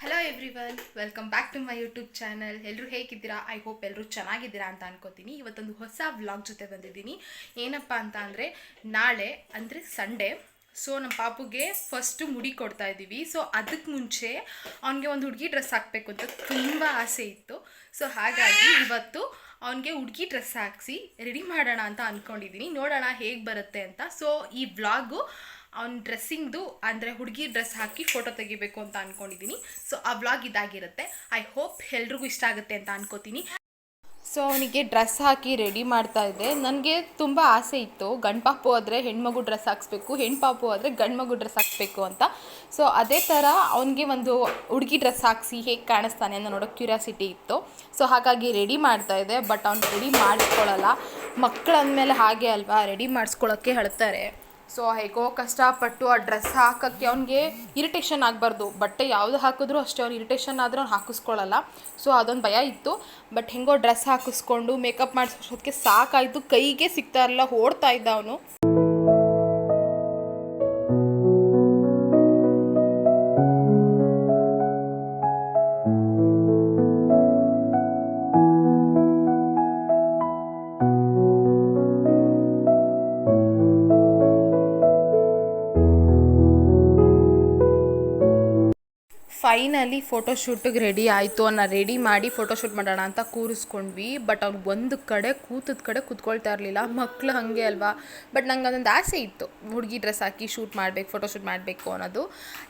Hello everyone welcome back to my YouTube channel ಎಲ್ಲರೂ ಹೇಗಿದ್ದೀರಾ? I hope ಎಲ್ಲರೂ ಚೆನ್ನಾಗಿದ್ದೀರಾ ಅಂತ ಅನ್ಕೋತೀನಿ. ಇವತ್ತೊಂದು ಹೊಸ ವ್ಲಾಗ್ ಜೊತೆ ಬಂದಿದ್ದೀನಿ. ಏನಪ್ಪ ಅಂತ ಅಂದರೆ, ನಾಳೆ ಅಂದರೆ ಸಂಡೇ ಸೊ ನಮ್ಮ ಪಾಪುಗೆ ಫಸ್ಟು ಮುಡಿ ಕೊಡ್ತಾ ಇದ್ದೀವಿ. ಸೊ ಅದಕ್ಕೆ ಮುಂಚೆ ಅವನಿಗೆ ಒಂದು ಹುಡುಗಿ ಡ್ರೆಸ್ ಹಾಕಬೇಕು ಅಂತ ತುಂಬ ಆಸೆ ಇತ್ತು. ಸೊ ಹಾಗಾಗಿ ಇವತ್ತು ಅವನಿಗೆ ಹುಡುಗಿ ಡ್ರೆಸ್ ಹಾಕಿಸಿ ರೆಡಿ ಮಾಡೋಣ ಅಂತ ಅಂದ್ಕೊಂಡಿದ್ದೀನಿ ನೋಡೋಣ ಹೇಗೆ ಬರುತ್ತೆ ಅಂತ. ಸೊ ಈ ವ್ಲಾಗು ಅವ್ನ ಡ್ರೆಸ್ಸಿಂಗ್ದು ಅಂದರೆ ಹುಡುಗಿ ಡ್ರೆಸ್ ಹಾಕಿ ಫೋಟೋ ತೆಗಿಬೇಕು ಅಂತ ಅಂದ್ಕೊಂಡಿದ್ದೀನಿ ಸೊ ಆ ವ್ಲಾಗ್ ಇದಾಗಿರುತ್ತೆ. ಐ ಹೋಪ್ ಎಲ್ರಿಗೂ ಇಷ್ಟ ಆಗುತ್ತೆ ಅಂತ ಅನ್ಕೋತೀನಿ. ಸೊ ಅವನಿಗೆ ಡ್ರೆಸ್ ಹಾಕಿ ರೆಡಿ ಮಾಡ್ತಾ ಇದ್ದೆ. ನನಗೆ ತುಂಬ ಆಸೆ ಇತ್ತು. ಗಂಡು ಪಾಪು ಆದರೆ ಹೆಣ್ಮಗು ಡ್ರೆಸ್ ಹಾಕ್ಸ್ಬೇಕು ಹೆಣ್ಣು ಪಾಪು ಆದರೆ ಗಂಡು ಮಗು ಡ್ರೆಸ್ ಹಾಕ್ಸ್ಬೇಕು ಅಂತ. ಸೊ ಅದೇ ಥರ ಅವನಿಗೆ ಒಂದು ಹುಡುಗಿ ಡ್ರೆಸ್ ಹಾಕಿಸಿ ಹೇಗೆ ಕಾಣಿಸ್ತಾನೆ ಅನ್ನೋ ನೋಡೋ ಕ್ಯೂರಿಯಾಸಿಟಿ ಇತ್ತು. ಸೊ ಹಾಗಾಗಿ ರೆಡಿ ಮಾಡ್ತಾ ಇದ್ದೆ ಬಟ್ ಅವ್ನು ರೆಡಿ ಮಾಡಿಸ್ಕೊಳ್ಳಲ್ಲ ಮಕ್ಕಳು ಅಂದಮೇಲೆ ಹಾಗೆ ಅಲ್ವಾ ರೆಡಿ ಮಾಡಿಸ್ಕೊಳ್ಳೋಕ್ಕೆ ಹೇಳ್ತಾರೆ. ಸೊ ಹೇಗೋ ಕಷ್ಟಪಟ್ಟು ಆ ಡ್ರೆಸ್ ಹಾಕೋಕ್ಕೆ ಅವ್ನಿಗೆ ಇರಿಟೇಷನ್ ಆಗಬಾರ್ದು. ಬಟ್ಟೆ ಯಾವುದು ಹಾಕಿದ್ರೂ ಅಷ್ಟೇ ಅವ್ನು ಇರಿಟೇಷನ್ ಆದರೆ ಅವ್ನು ಹಾಕಿಸ್ಕೊಳ್ಳಲ್ಲ ಸೊ ಅದೊಂದು ಭಯ ಇತ್ತು. ಬಟ್ ಹೆಂಗೋ ಡ್ರೆಸ್ ಹಾಕಿಸ್ಕೊಂಡು ಮೇಕಪ್ ಮಾಡಿಸೋದಕ್ಕೆ ಸಾಕಾಯಿತು. ಕೈಗೆ ಸಿಗ್ತಾ ಇರಲ್ಲ, ಓಡ್ತಾ ಇದ್ದ ಅವನು. ಫೈನಲಿ ಫೋಟೋಶೂಟಿಗೆ ರೆಡಿ ಆಯಿತು ಅನ್ನ ರೆಡಿ ಮಾಡಿ ಫೋಟೋಶೂಟ್ ಮಾಡೋಣ ಅಂತ ಕೂರಿಸ್ಕೊಂಡ್ವಿ. ಬಟ್ ಅವ್ನು ಒಂದು ಕಡೆ ಕೂತದ ಕಡೆ ಕೂತ್ಕೊಳ್ತಾ ಇರಲಿಲ್ಲ. ಮಕ್ಕಳು ಹಾಗೆ ಅಲ್ವಾ? ಬಟ್ ನಂಗೆ ಅದೊಂದು ಆಸೆ ಇತ್ತು. ಹುಡುಗಿ ಡ್ರೆಸ್ ಹಾಕಿ ಶೂಟ್ ಮಾಡಬೇಕು ಫೋಟೋಶೂಟ್ ಮಾಡಬೇಕು ಅನ್ನೋದು.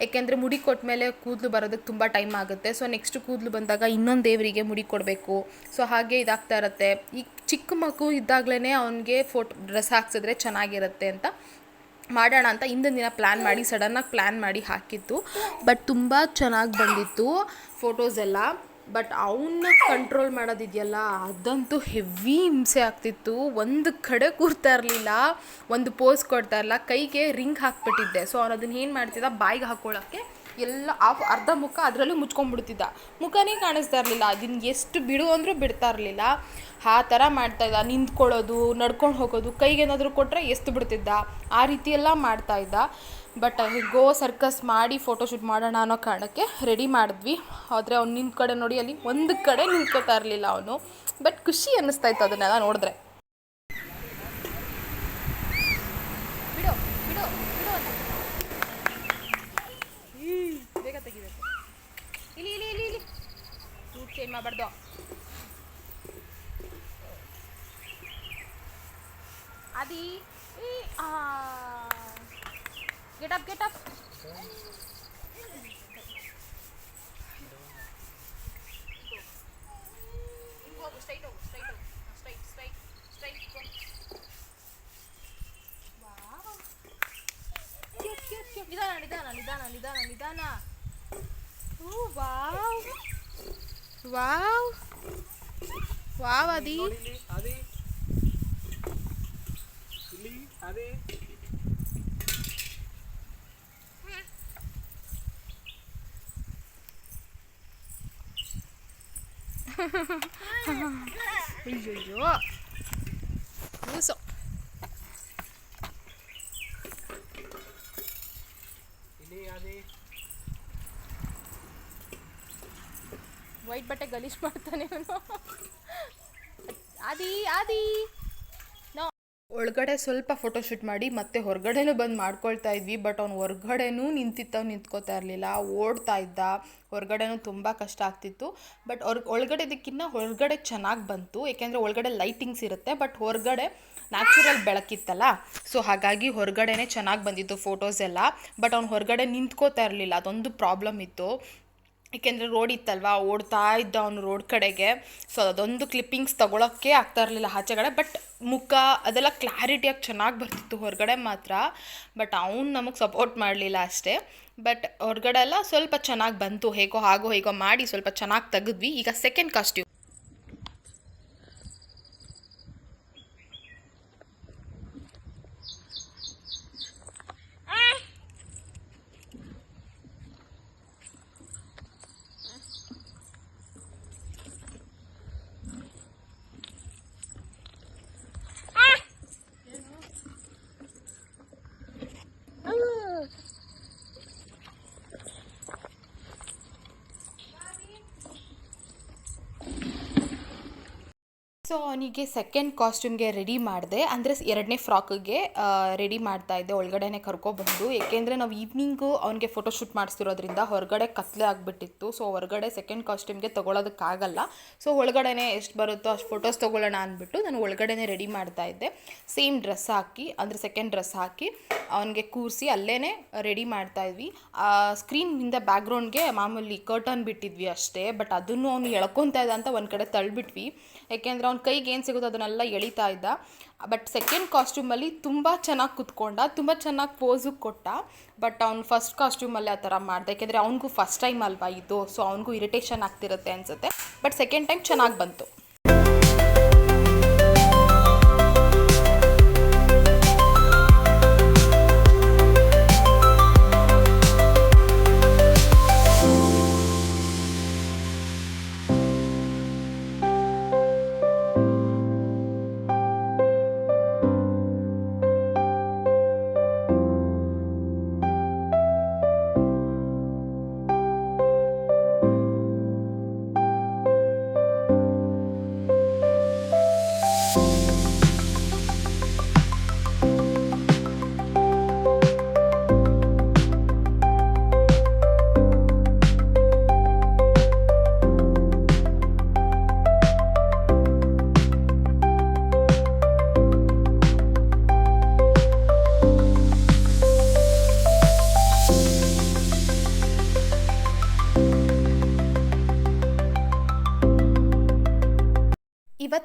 ಏಕೆಂದರೆ ಮುಡಿ ಕೊಟ್ಟ ಮೇಲೆ ಕೂದಲು ಬರೋದಕ್ಕೆ ತುಂಬ ಟೈಮ್ ಆಗುತ್ತೆ. ಸೊ ನೆಕ್ಸ್ಟ್ ಕೂದಲು ಬಂದಾಗ ಇನ್ನೊಂದು ದೇವರಿಗೆ ಮುಡಿ ಕೊಡಬೇಕು. ಸೊ ಹಾಗೆ ಇದಾಗ್ತಾ ಇರುತ್ತೆ. ಈ ಚಿಕ್ಕ ಮಗು ಇದ್ದಾಗಲೇ ಅವನಿಗೆ ಫೋಟೋ ಡ್ರೆಸ್ ಹಾಕ್ಸಿದ್ರೆ ಚೆನ್ನಾಗಿರುತ್ತೆ ಅಂತ ಮಾಡೋಣ ಅಂತ ಹಿಂದಿನ ದಿನ ಪ್ಲ್ಯಾನ್ ಮಾಡಿ ಸಡನ್ನಾಗಿ ಪ್ಲ್ಯಾನ್ ಮಾಡಿ ಹಾಕಿತ್ತು ಬಟ್ ತುಂಬ ಚೆನ್ನಾಗಿ ಬಂದಿತ್ತು ಫೋಟೋಸ್ ಎಲ್ಲ. ಬಟ್ ಅವನ್ನ ಕಂಟ್ರೋಲ್ ಮಾಡೋದಿದೆಯಲ್ಲ, ಅದಂತೂ ಹೆವಿ ಹಿಂಸೆ ಆಗ್ತಿತ್ತು. ಒಂದು ಕಡೆ ಕೂರ್ತಾ ಇರಲಿಲ್ಲ, ಒಂದು ಪೋಸ್ ಕೊಡ್ತಾ ಇರಲಿಲ್ಲ, ಕೈಗೆ ರಿಂಗ್ ಹಾಕ್ಬಿಟ್ಟಿದ್ದೆ. ಸೊ ಅವ್ನು ಅದನ್ನ ಏನು ಮಾಡ್ತಿದ್ದ? ಬಾಯಿಗೆ ಹಾಕ್ಕೊಳ್ಳೋಕ್ಕೆ ಎಲ್ಲ ಆಫ್ ಅರ್ಧ ಮುಖ ಅದರಲ್ಲೂ ಮುಚ್ಕೊಂಡ್ಬಿಡ್ತಿದ್ದ. ಮುಖನೇ ಕಾಣಿಸ್ತಾ ಇರಲಿಲ್ಲ. ಅದನ್ನ ಎಷ್ಟು ಬಿಡು ಅಂದರೂ ಬಿಡ್ತಾ ಇರಲಿಲ್ಲ. ಆ ಥರ ಮಾಡ್ತಾ ಇದ್ದ. ನಿಂತ್ಕೊಳ್ಳೋದು, ನಡ್ಕೊಂಡು ಹೋಗೋದು, ಕೈಗೆ ಏನಾದರೂ ಕೊಟ್ಟರೆ ಎಷ್ಟು ಬಿಡ್ತಿದ್ದ. ಆ ರೀತಿ ಎಲ್ಲ ಮಾಡ್ತಾ ಇದ್ದ. ಬಟ್ ಗೋ ಸರ್ಕಸ್ ಮಾಡಿ ಫೋಟೋಶೂಟ್ ಮಾಡೋಣ ಅನ್ನೋ ಕಾರಣಕ್ಕೆ ರೆಡಿ ಮಾಡಿದ್ವಿ. ಆದರೆ ಅವ್ನು ನಿಂತ ಕಡೆ ನೋಡಿ ಅಲ್ಲಿ ಒಂದು ಕಡೆ ನಿಂತ್ಕೋತಾ ಇರಲಿಲ್ಲ ಅವನು. ಬಟ್ ಖುಷಿ ಅನ್ನಿಸ್ತಾ ಇತ್ತು ಅದನ್ನೆಲ್ಲ ನೋಡಿದ್ರೆ. Nah, kita berdoa. Adi, ih, ah. get up, get up. Nidana, nidana, nidana, nidana. Oh, uh, wow. Wow. Wow అది. అది. అది. అయ్యో కూసో. ವೈಟ್ ಬಟ್ಟೆ ಗಲೀಜ್ ಮಾಡ್ತಾನೆ ಅವನು ಆದಿ ಆದಿ. ಒಳಗಡೆ ಸ್ವಲ್ಪ ಫೋಟೋ ಶೂಟ್ ಮಾಡಿ, ಮತ್ತೆ ಹೊರಗಡೆನೂ ಬಂದು ಮಾಡ್ಕೊಳ್ತಾ ಇದ್ವಿ ಬಟ್ ಅವ್ನು ಹೊರಗಡೆನೂ ನಿಂತಿತ್ತವ್ ನಿಂತ್ಕೋತಾ ಇರಲಿಲ್ಲ. ಓಡ್ತಾ ಇದ್ದ. ಹೊರಗಡೆನೂ ತುಂಬ ಕಷ್ಟ ಆಗ್ತಿತ್ತು. ಬಟ್ ಹೊರ್ ಒಳಗಡೆದಕ್ಕಿಂತ ಹೊರಗಡೆ ಚೆನ್ನಾಗಿ ಬಂತು. ಏಕೆಂದರೆ ಒಳಗಡೆ ಲೈಟಿಂಗ್ಸ್ ಇರುತ್ತೆ ಬಟ್ ಹೊರಗಡೆ ನ್ಯಾಚುರಲ್ ಬೆಳಕಿತ್ತಲ್ಲ. ಸೊ ಹಾಗಾಗಿ ಹೊರಗಡೆನೇ ಚೆನ್ನಾಗಿ ಬಂದಿತ್ತು ಫೋಟೋಸ್ ಎಲ್ಲ. ಬಟ್ ಅವ್ನು ಹೊರಗಡೆ ನಿಂತ್ಕೋತಾ ಇರಲಿಲ್ಲ. ಅದೊಂದು ಪ್ರಾಬ್ಲಮ್ ಇತ್ತು. ಏಕೆಂದರೆ ರೋಡ್ ಇತ್ತಲ್ವಾ, ಓಡ್ತಾ ಇದ್ದ ಅವನು ರೋಡ್ ಕಡೆಗೆ. ಸೊ ಅದೊಂದು ಕ್ಲಿಪ್ಪಿಂಗ್ಸ್ ತೊಗೊಳೋಕ್ಕೆ ಆಗ್ತಾ ಇರಲಿಲ್ಲ ಆಚೆಗಡೆ ಬಟ್ ಮುಖ ಅದೆಲ್ಲ ಕ್ಲಾರಿಟಿಯಾಗಿ ಚೆನ್ನಾಗಿ ಬರ್ತಿತ್ತು ಹೊರಗಡೆ ಮಾತ್ರ. ಬಟ್ ಅವನು ನಮಗೆ ಸಪೋರ್ಟ್ ಮಾಡಲಿಲ್ಲ ಅಷ್ಟೇ. ಬಟ್ ಹೊರಗಡೆ ಎಲ್ಲ ಸ್ವಲ್ಪ ಚೆನ್ನಾಗಿ ಬಂತು, ಹೇಗೋ ಹಾಗೋ ಹೇಗೋ ಮಾಡಿ ಸ್ವಲ್ಪ ಚೆನ್ನಾಗಿ ತೆಗೆದ್ವಿ. ಈಗ ಸೆಕೆಂಡ್ ಕಾಸ್ಟ್ಯೂಮ್ ಸೊ ಅವನಿಗೆ ಸೆಕೆಂಡ್ ಕಾಸ್ಟ್ಯೂಮ್ಗೆ ರೆಡಿ ಮಾಡಿದೆ. ಅಂದರೆ ಎರಡನೇ ಫ್ರಾಕಿಗೆ ರೆಡಿ ಮಾಡ್ತಾ ಇದ್ದೆ. ಒಳಗಡೆನೆ ಕರ್ಕೊಬಂದು. ಏಕೆಂದರೆ ನಾವು ಈವ್ನಿಂಗು ಅವನಿಗೆ ಫೋಟೋಶೂಟ್ ಮಾಡಿಸ್ತಿರೋದ್ರಿಂದ ಹೊರಗಡೆ ಕತ್ಲೆ ಆಗಿಬಿಟ್ಟಿತ್ತು. ಸೊ ಹೊರಗಡೆ ಸೆಕೆಂಡ್ ಕಾಸ್ಟ್ಯೂಮ್ಗೆ ತೊಗೊಳೋದಕ್ಕಾಗಲ್ಲ. ಸೊ ಒಳಗಡೆನೆ ಎಷ್ಟು ಬರುತ್ತೋ ಅಷ್ಟು ಫೋಟೋಸ್ ತೊಗೊಳ್ಳೋಣ ಅಂದ್ಬಿಟ್ಟು ನಾನು ಒಳಗಡೆನೆ ರೆಡಿ ಮಾಡ್ತಾ ಇದ್ದೆ. ಸೇಮ್ ಡ್ರೆಸ್ ಹಾಕಿ, ಅಂದರೆ ಸೆಕೆಂಡ್ ಡ್ರೆಸ್ ಹಾಕಿ ಅವನಿಗೆ ಕೂರಿಸಿ ಅಲ್ಲೇ ರೆಡಿ ಮಾಡ್ತಾಯಿದ್ವಿ ಸ್ಕ್ರೀನಿಂದ ಬ್ಯಾಕ್ಗ್ರೌಂಡ್ಗೆ ಮಾಮೂಲಿ ಕರ್ಟನ್ ಬಿಟ್ಟಿದ್ವಿ ಅಷ್ಟೇ. ಬಟ್ ಅದನ್ನು ಅವನು ಎಳ್ಕೊತಾ ಇದ್ದ ಅಂತ ಒಂದು ಕಡೆ ತಳ್ಳಿಬಿಟ್ವಿ ಯಾಕೆಂದರೆ ಅವ್ನ ಕೈಗೆ ಏನು ಸಿಗುತ್ತೋ ಅದನ್ನೆಲ್ಲ ಎಳಿತಾ ಇದ್ದ. ಬಟ್ ಸೆಕೆಂಡ್ ಕಾಸ್ಟ್ಯೂಮಲ್ಲಿ ತುಂಬ ಚೆನ್ನಾಗಿ ಕುತ್ಕೊಂಡ, ತುಂಬ ಚೆನ್ನಾಗಿ ಪೋಸು ಕೊಟ್ಟ. ಬಟ್ ಅವ್ನು ಫಸ್ಟ್ ಕಾಸ್ಟ್ಯೂಮಲ್ಲಿ ಆ ಥರ ಮಾಡಿದೆ. ಯಾಕೆಂದರೆ ಅವನಿಗೂ ಫಸ್ಟ್ ಟೈಮ್ ಅಲ್ವಾ ಇದು ಸೊ ಅವನಿಗೂ ಇರಿಟೇಷನ್ ಆಗ್ತಿರುತ್ತೆ ಅನಿಸುತ್ತೆ. ಬಟ್ ಸೆಕೆಂಡ್ ಟೈಮ್ ಚೆನ್ನಾಗಿ ಬಂತು.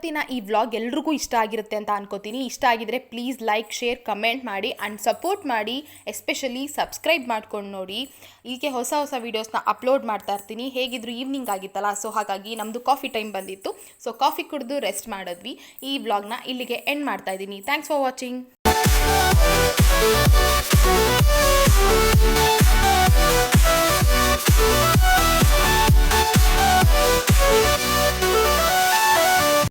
ಇವತ್ತಿನ ಈ ವ್ಲಾಗ್ ಎಲ್ರಿಗೂ ಇಷ್ಟ ಆಗಿರುತ್ತೆ ಅಂತ ಅನ್ಕೋತೀನಿ. ಇಷ್ಟ ಆಗಿದ್ರೆ ಪ್ಲೀಸ್ ಲೈಕ್ ಶೇರ್ ಕಮೆಂಟ್ ಮಾಡಿ ಆ್ಯಂಡ್ ಸಪೋರ್ಟ್ ಮಾಡಿ. ಎಸ್ಪೆಷಲಿ ಸಬ್ಸ್ಕ್ರೈಬ್ ಮಾಡ್ಕೊಂಡು ನೋಡಿ. ಈಗ ಹೊಸ ಹೊಸ ವೀಡಿಯೋಸ್ನ ಅಪ್ಲೋಡ್ ಮಾಡ್ತಾ ಇರ್ತೀನಿ. ಹೇಗಿದ್ರು ಈವ್ನಿಂಗ್ ಆಗಿತ್ತಲ್ಲ ಸೊ ಹಾಗಾಗಿ ನಮ್ಮದು ಕಾಫಿ ಟೈಮ್ ಬಂದಿತ್ತು. ಸೊ ಕಾಫಿ ಕುಡಿದು ರೆಸ್ಟ್ ಮಾಡಿದ್ವಿ. ಈ ವ್ಲಾಗ್ನ ಇಲ್ಲಿಗೆ ಎಂಡ್ ಮಾಡ್ತಾ ಇದ್ದೀನಿ. Thanks for watching